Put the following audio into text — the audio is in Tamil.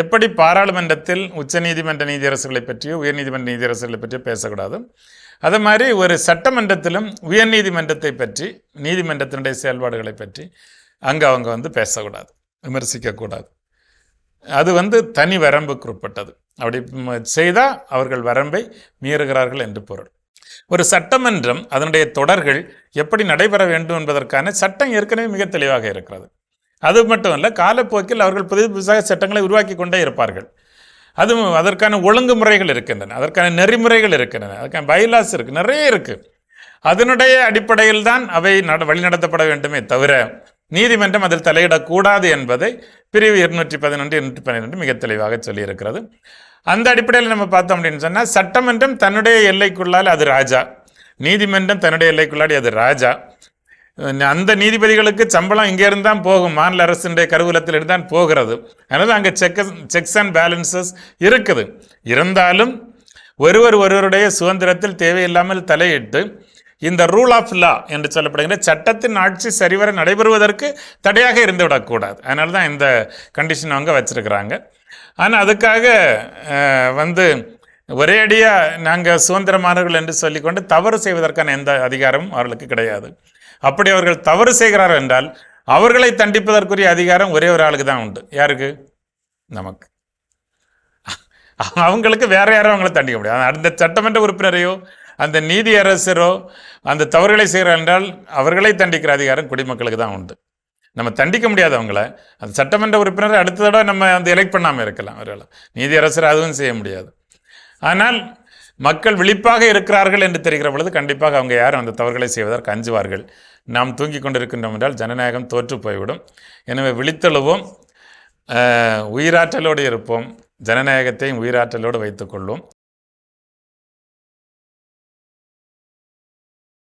எப்படி பாராளுமன்றத்தில் உச்சநீதிமன்ற நீதியரசுகளை பற்றியோ உயர்நீதிமன்ற நீதியரசுகளை பற்றியோ பேசக்கூடாது அது மாதிரி ஒரு சட்டமன்றத்திலும் உயர்நீதிமன்றத்தை பற்றி நீதிமன்றத்தினுடைய செயல்பாடுகளை பற்றி அங்கே அவங்க வந்து பேசக்கூடாது விமர்சிக்கக்கூடாது. அது வந்து தனி வரம்புக்கு உட்பட்டது. அப்படி செய்தால் அவர்கள் வரம்பை மீறுகிறார்கள் என்று பொருள். ஒரு சட்டமன்றம் அதனுடைய தொடர்கள் எப்படி நடைபெற வேண்டும் என்பதற்கான சட்டம் ஏற்கனவே மிக தெளிவாக இருக்கிறது. அது மட்டுமல்ல காலப்போக்கில் அவர்கள் புதிய புதுசாக சட்டங்களை உருவாக்கி கொண்டே இருப்பார்கள். அதுவும் அதற்கான ஒழுங்குமுறைகள் இருக்கின்றன அதற்கான நெறிமுறைகள் இருக்கின்றன அதற்கான பைலாஸ் இருக்குது நிறைய இருக்குது அதனுடைய அடிப்படையில் தான் அவை நட வழிநடத்தப்பட வேண்டுமே தவிர நீதிமன்றம் அதில் தலையிடக்கூடாது என்பதை பிரிவு இருநூற்றி பதினொன்று இருநூற்றி பன்னிரெண்டு மிக தெளிவாக சொல்லியிருக்கிறது. அந்த அடிப்படையில் நம்ம பார்த்தோம் அப்படின்னு சொன்னால் சட்டமன்றம் தன்னுடைய எல்லைக்குள்ளால் அது ராஜா. நீதிமன்றம் தன்னுடைய எல்லைக்குள்ளாடி அது ராஜா. அந்த நீதிபதிகளுக்கு சம்பளம் இங்கே இருந்தால் போகும். மாநில அரசினுடைய கருவூலத்தில் தான் போகிறது. அதனால் அங்கே செக் செக்ஸ் அண்ட் பேலன்சஸ் இருக்குது. இருந்தாலும் ஒருவர் ஒருவருடைய சுதந்திரத்தில் தேவையில்லாமல் தலையிட்டு இந்த ரூல் ஆஃப் லா என்று சொல்லப்படுகிற சட்டத்தின் ஆட்சி சரிவர நடைபெறுவதற்கு தடையாக இருந்து விடக்கூடாது அதனால தான் இந்த கண்டிஷன் அவங்க வச்சுருக்கிறாங்க. ஆனால் அதுக்காக வந்து ஒரே அடியாக நாங்கள் சுதந்திரமானவர்கள் என்று சொல்லிக்கொண்டு தவறு செய்வதற்கான எந்த அதிகாரமும் அவர்களுக்கு கிடையாது. அப்படி அவர்கள் தவறு செய்கிறார்கள் என்றால் அவர்களை தண்டிப்பதற்குரிய அதிகாரம் ஒரே ஒரு ஆளுக்கு தான் உண்டு. யாருக்கு? நமக்கு. அவங்களுக்கு வேற யாரும் அவங்கள தண்டிக்க முடியாது. அந்த சட்டமன்ற உறுப்பினரையோ அந்த நீதி அரசரோ அந்த தவறுகளை செய்கிறார் என்றால் அவர்களை தண்டிக்கிற அதிகாரம் குடிமக்களுக்கு தான் உண்டு. நம்ம தண்டிக்க முடியாது அவங்கள. அந்த சட்டமன்ற உறுப்பினரை அடுத்த தடவை நம்ம அந்த எலெக்ட் பண்ணாமல் இருக்கலாம். அவர்களை நீதி அரசர் அதுவும் செய்ய முடியாது. ஆனால் மக்கள் விழிப்பாக இருக்கிறார்கள் என்று தெரிகிற பொழுது கண்டிப்பாக அவங்க யாரும் அந்த தவறுகளை செய்வதற்கு அஞ்சுவார்கள். நாம் தூங்கி கொண்டிருக்கின்றோம் என்றால் ஜனநாயகம் தோற்று போய்விடும். எனவே விழித்தெழுவோம். உயிராற்றலோடு இருப்போம். ஜனநாயகத்தையும் உயிராற்றலோடு வைத்துக்கொள்வோம்